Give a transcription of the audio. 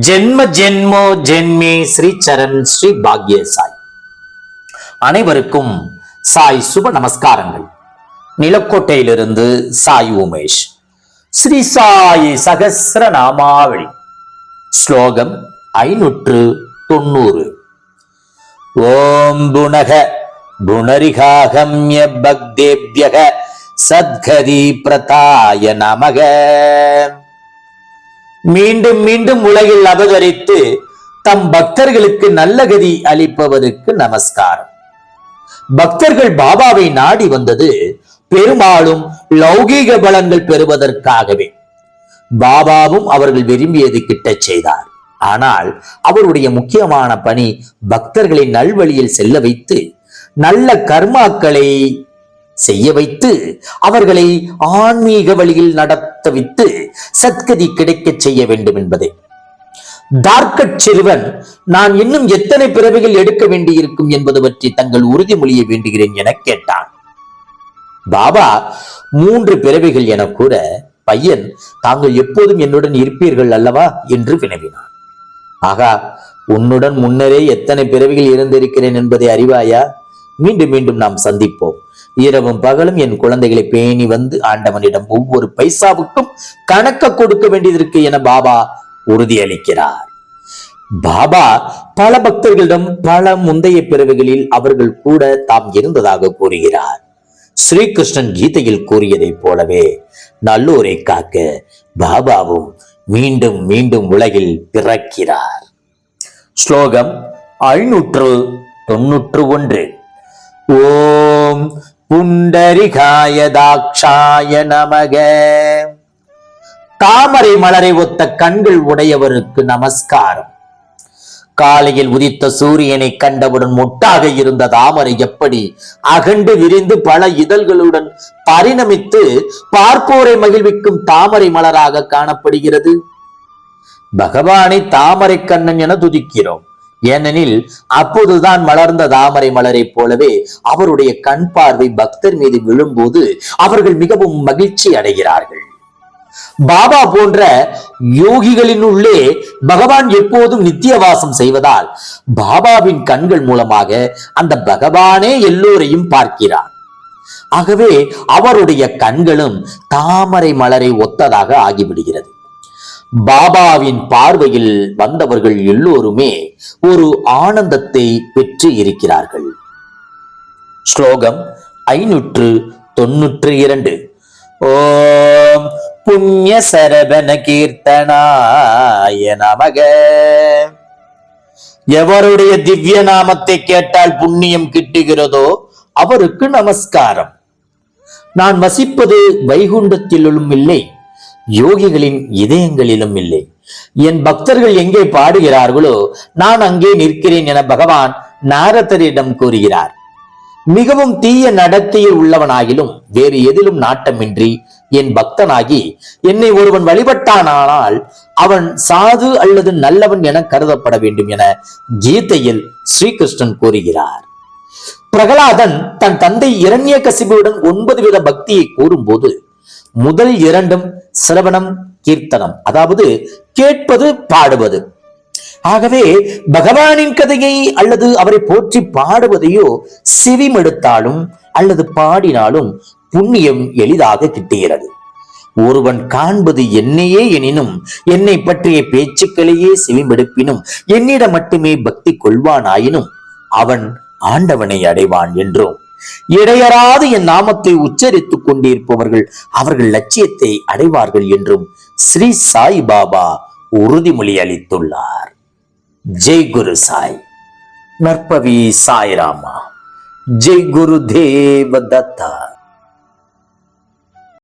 ஜென்ம ஜென்மோ ஜென்மே ஸ்ரீ சரண் ஸ்ரீ பாக்ய சாய். அனைவருக்கும் சாய் சுப நமஸ்காரங்கள். நிலக்கோட்டையிலிருந்து சாய் உமேஷ். ஸ்ரீ சாய் சகசிர நாமாவளி ஸ்லோகம் ஐநூற்று தொண்ணூறு. ஓம் புனக புனரிகாகம்ய பக்தேபியக சத்கதி பிரதாய நமக. மீண்டும் மீண்டும் உலகில் அபகரித்து தம் பக்தர்களுக்கு நல்ல கதி அளிப்பவருக்கு நமஸ்காரம். பக்தர்கள் பாபாவை நாடி வந்தது பெரும்பாலும் லௌகீக பலன்கள் பெறுவதற்காகவே. பாபாவும் அவர்கள் விரும்பியது கிட்டச் செய்தார். ஆனால் அவருடைய முக்கியமான பணி பக்தர்களை நல்வழியில் செல்ல வைத்து நல்ல கர்மாக்களை செய்ய வைத்து அவர்களை ஆன்மீக வழியில் நடத்த வைத்து சத்கதி கிடைக்கச் செய்ய வேண்டும் என்பதே. டார்க்கட் சிறுவன் நான் இன்னும் எத்தனை பிறவிகள் எடுக்க வேண்டியிருக்கும் என்பது பற்றி தங்கள் உறுதிமொழியை வேண்டுகிறேன் என கேட்டான். பாபா மூன்று பிறவிகள் என கூற பையன் தாங்கள் எப்போதும் என்னுடன் இருப்பீர்கள் அல்லவா? என்று வினவினான். ஆகா உன்னுடன் முன்னரே எத்தனை பிறவிகள் இருந்திருக்கிறேன் என்பதை அறிவாயா? மீண்டும் மீண்டும் நாம் சந்திப்போம். இரவும் பகலும் என் குழந்தைகளை பேணி வந்து ஆண்டவனிடம் ஒவ்வொரு பைசாவுக்கும் கணக்க கொடுக்க வேண்டியதற்கு என பாபா உறுதியளிக்கிறார். பாபா பல பக்தர்களிடம் பல முந்தைய பிறவிகளில் அவர்கள் கூட தாம் இருந்ததாக கூறுகிறார். ஸ்ரீகிருஷ்ணன் கீதையில் கூறியதைப் போலவே நல்லோரை காக்க பாபாவும் மீண்டும் மீண்டும் உலகில் பிறக்கிறார். ஸ்லோகம் ஐநூற்று தொன்னூற்று ஒன்று. ஓம் புண்டரிகாய தாக்ஷாய நமக. தாமரை மலரை ஒத்த கண்கள் உடையவருக்கு நமஸ்காரம். காலையில் உதித்த சூரியனை கண்டவுடன் முட்டாக இருந்த தாமரை எப்படி அகண்டு விரிந்து பல இதழ்களுடன் பரிணமித்து பார்ப்போரை மகிழ்விக்கும் தாமரை மலராக காணப்படுகிறது? பகவானை தாமரை கண்ணன் என துதிக்கிறோம். ஏனெனில் அப்போதுதான் மலர்ந்த தாமரை மலரைப் போலவே அவருடைய கண் பார்வை பக்தர் மீது விழும்போது அவர்கள் மிகவும் மகிழ்ச்சி அடைகிறார்கள். பாபா போன்ற யோகிகளின் உள்ளே பகவான் எப்போதும் நித்தியவாசம் செய்வதால் பாபாவின் கண்கள் மூலமாக அந்த பகவானே எல்லோரையும் பார்க்கிறார். ஆகவே அவருடைய கண்களும் தாமரை மலரை ஒத்ததாக ஆகிவிடுகிறது. பாபாவின் பார்வையில் வந்தவர்கள் எல்லோருமே ஒரு ஆனந்தத்தை பெற்று இருக்கிறார்கள். ஸ்லோகம் ஐநூற்று தொன்னூற்று இரண்டு. ஓம் புண்ணிய சரபன கீர்த்தனாய நமக. எவருடைய திவ்ய நாமத்தை கேட்டால் புண்ணியம் கிட்டுகிறதோ அவருக்கு நமஸ்காரம். நான் வசிப்பது வைகுண்டத்திலும் இல்லை. யோகிகளின் இதயங்களிலும் இல்லை. என் பக்தர்கள் எங்கே பாடுகிறார்களோ நான் அங்கே நிற்கிறேன் என பகவான் நாரதரிடம் கூறுகிறார். மிகவும் தீய நடத்தையில் உள்ளவனாகிலும் வேறு எதிலும் நாட்டமின்றி என் பக்தனாகி என்னை ஒருவன் வழிபட்டானால் அவன் சாது அல்லது நல்லவன் என கருதப்பட வேண்டும் என கீதையில் ஸ்ரீகிருஷ்ணன் கூறுகிறார். பிரகலாதன் தன் தந்தை இரண்ய கசிபுடன் ஒன்பது வித பக்தியை கூறும்போது முதல் இரண்டும் சிரவணம் கீர்த்தனம். அதாவது கேட்பது பாடுவது. ஆகவே பகவானின் கதையை அல்லது அவரை போற்றி பாடுவதையோ செவிமெடுத்தாலும் அல்லது பாடினாலும் புண்ணியம் எளிதாக கிட்டுகிறது. ஒருவன் காண்பது என்னையே எனினும் என்னை பற்றிய பேச்சுக்களையே செவிமெடுப்பினும் என்னிடம் மட்டுமே பக்தி கொள்வானாயினும் அவன் ஆண்டவனை அடைவான் என்றும். இடையராது என் நாமத்தை உச்சரித்துக் கொண்டிருப்பவர்கள் அவர்கள் லட்சியத்தை அடைவார்கள் என்றும் ஸ்ரீ சாய் பாபா உறுதிமொழி அளித்துள்ளார். ஜெய் குரு சாய். நற்பவி சாய்ராமா. ஜெய் குரு தேவ தத்தா.